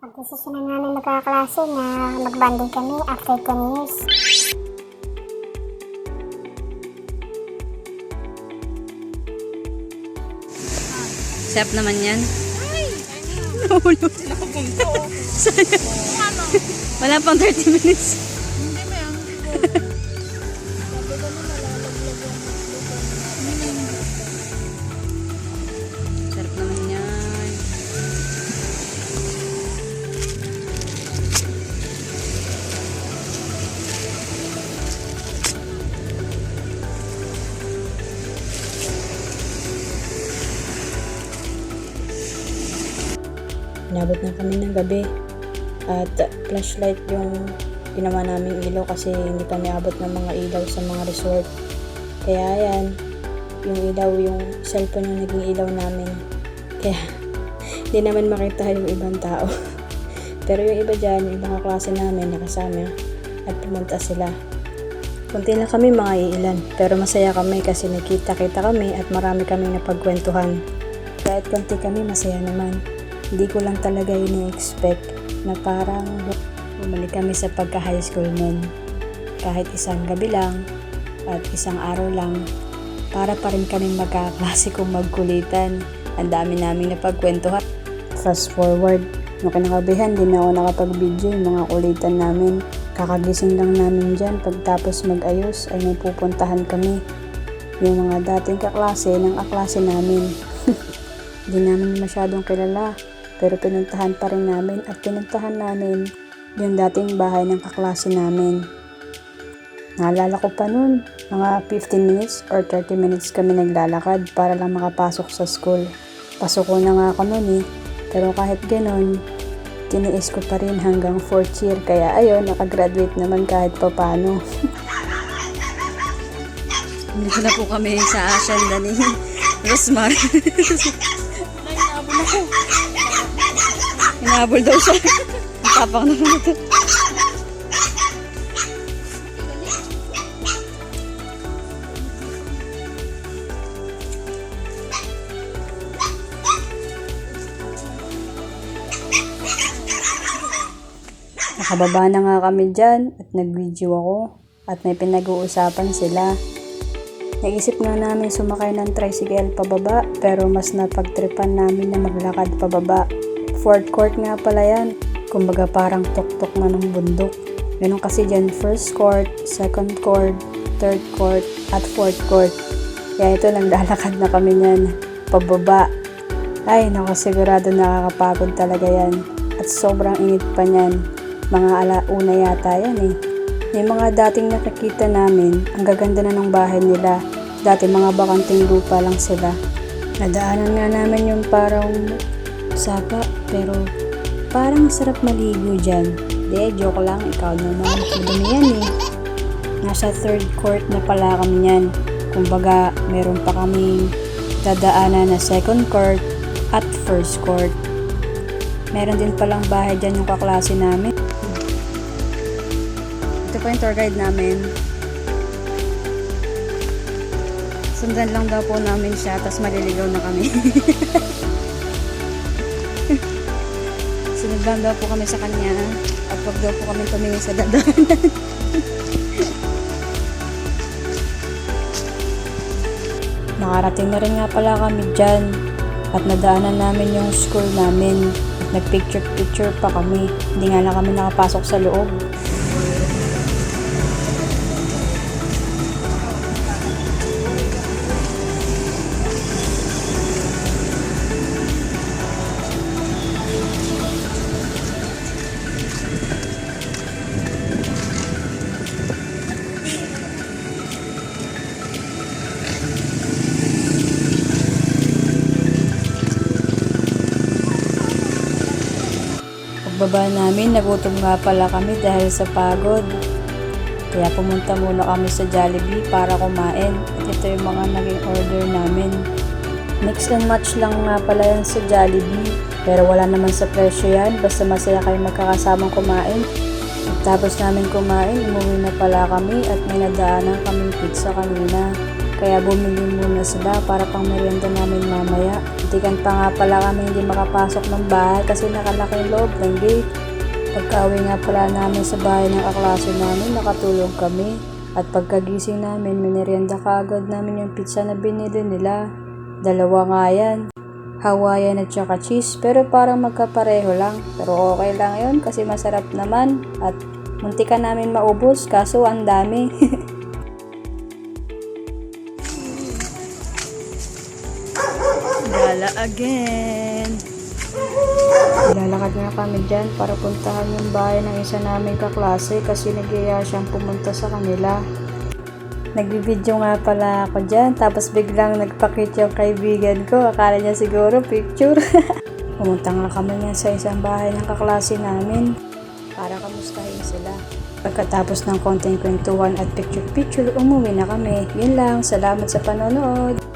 Pagdesisyon na namin magkaklase na magbanding kami after 10 years. Sarap naman yan. Sayang. Wala pang 30 minutes. Inabot na kami ng gabi. At flashlight yung ginawa namin ilaw kasi hindi pa niabot ng mga ilaw sa mga resort. Kaya yan, yung ilaw, yung cellphone yung naging ilaw namin. Kaya, hindi naman makita yung ibang tao. Pero yung iba dyan, yung ibang klase namin nakasama at pumunta sila. Kunti lang kami mga iilan, pero masaya kami kasi nakita-kita kami at marami kami napagkwentuhan. Kahit konti kami, masaya naman. Hindi ko lang talaga ini-expect na parang bumalik kami sa pagka-high school nun. Kahit isang gabi lang at isang araw lang, para pa rin kami magkaklase kung magkulitan. Ang dami naming napagkwentuhan. Fast forward, nung kinakabihan, di na ako nakapag-video yung mga kulitan namin. Kakagising lang namin dyan, pagtapos mag-ayos ay may pupuntahan kami. Yung mga dating kaklase ng aklase namin. Di namin masyadong kilala, pero pinuntahan pa rin namin at pinuntahan namin yung dating bahay ng kaklase namin. Naalala ko pa nun, mga 15 minutes or 30 minutes kami naglalakad para lang makapasok sa school. Pasok ko na nga ako nun eh, pero kahit ganon, tiniis ko pa rin hanggang 4th year, kaya ayun, nakagraduate naman kahit papano. Hindi na po kami sa asyenda ni Rosmar. Hinabol daw siya. Ang tapang naman ito. Nakababa na nga kami dyan at nag-video ako at may pinag-uusapan sila. Naisip nga namin sumakay ng tricycle pababa pero mas napagtripan namin na maglakad pababa. Fourth court nga pala yan. Kumbaga parang tuktok na ng bundok. Ganun kasi dyan first court, second court, third court, at fourth court. Kaya ito naglalakad na kami niyan. Pababa. Ay, naku sigurado nakakapagod talaga yan. At sobrang init pa niyan. Mga alauna yata yan eh. May mga dating nakikita namin, ang gaganda na ng bahay nila. Dati mga bakanting lupa lang sila. Nadaanan nga namin yung parang sapa, pero parang sarap maligo dyan. De, joke lang, ikaw naman. Madumi yan eh. Nasa third court na pala kami yan. Kumbaga, meron pa kaming dadaanan na second court at first court. Meron din palang bahay dyan yung kaklase namin. Ito po yung tour guide namin. Sundan lang daw po namin siya, tapos maliligaw na kami. Sunod lang daw po kami sa kanya, at wag daw po kami tumingin sa dadaanan. Nakarating na rin nga pala kami dyan at nadaanan namin yung school namin. Nagpicture-picture pa kami. Hindi nga lang kami nakapasok sa loob. Pagbaba namin, nagutom nga pala kami dahil sa pagod. Kaya pumunta muna kami sa Jollibee para kumain. At ito yung mga naging order namin. Mix and match lang nga pala yan sa Jollibee. Pero wala naman sa presyo yan. Basta masaya kayo magkakasamang kumain. At tapos namin kumain, umuwi na pala kami at may nadaanan kaming pizza kanina. Kaya bumili muna sila para pang merienda namin mamaya. Tikan pa nga pala kami hindi makapasok ng bahay kasi nakalaki yung loob ng gate. Pagka-uwi nga pala namin sa bahay ng kaklase namin, nakatulong kami. At pagkagising namin, minerienda kaagad namin yung pizza na binili nila. Dalawa nga yan. Hawaiian at saka cheese, pero parang magkapareho lang. Pero okay lang yun kasi masarap naman. At munti ka namin maubos, kaso ang dami. Gala again. Lalakad na kami dyan para puntahan yung bahay ng isa naming kaklase kasi nagyaya siyang pumunta sa kanila. Nagbibideo nga pala ako dyan tapos biglang nagpakit yung kaibigan ko. Akala niya siguro picture. Pumunta nga kami nga sa isang bahay ng kaklase namin para kamustahin sila. Pagkatapos ng konting kwentuhan at picture-picture, umuwi na kami. Yun lang, salamat sa panonood.